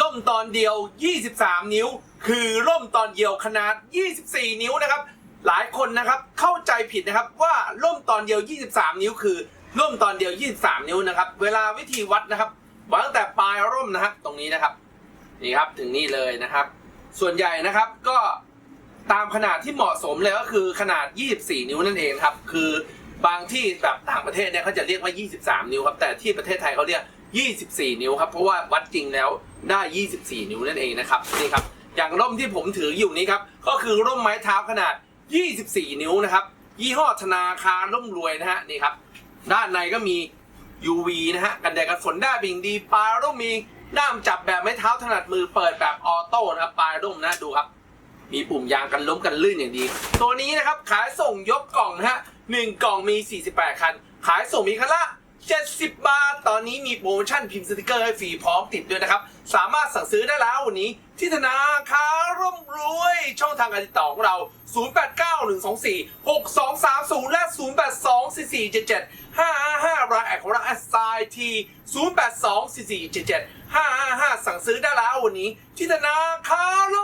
ร่มตอนเดียว 23 นิ้ว คือร่มตอนเดียวขนาด 24 นิ้วนะครับ หลายคนนะครับเข้าใจผิดนะครับว่าร่มตอนเดียว 23 นิ้ว คือร่มตอนเดียว 23 นิ้วนะครับ เวลาวิธีวัดนะครับวัดตั้งแต่ปลายร่มนะครับตรงนี้นะครับนี่ครับถึงนี่เลยนะครับ ส่วนใหญ่นะครับก็ตามขนาดที่เหมาะสมเลยก็คือขนาด 24 นิ้วนั่นเองครับ คือ บางที่แบบต่างประเทศเนี่ยเขาจะเรียกว่า 23 นิ้วครับ แต่ที่ประเทศไทยเขาเรียก 24 นิ้วครับ เพราะว่าวัดจริงแล้วได้ 24 นิ้วนั่นเองนะครับ นี่ครับ อย่างร่มที่ผมถืออยู่นี้ครับ ก็คือร่มไม้เท้าขนาด 24 นิ้วนะครับ ยี่ห้อธนาคารร่มรวยนะฮะ นี่ครับ ด้านในก็มี UV นะฮะ กันแดดกันฝนได้เป็นอย่างดีปลายร่มมีด้ามจับแบบไม้เท้าถนัดมือเปิดแบบออโต้นะครับปลายร่มนะดูครับ มีปุ่มยางกันล้มกันลื่นอย่างดี ตัวนี้นะครับขายส่งยกกล่องนะฮะหนึ่งกล่องมี 48 คัน ขายส่งมีคันละ 70 บาท ตอนนี้มีโปรโมชั่นพิมพ์สติกเกอร์ให้ฟรีพร้อมติดด้วยนะครับ สามารถสั่งซื้อได้แล้ววันนี้ ที่ธนาคารร่มรวย ช่องทางการติดต่อของเรา 0891246230 และ 0824477555รายแอดของเราแอสไซที0824477555 สั่งซื้อได้แล้ววันนี้ ที่ธนาคารร่มรวย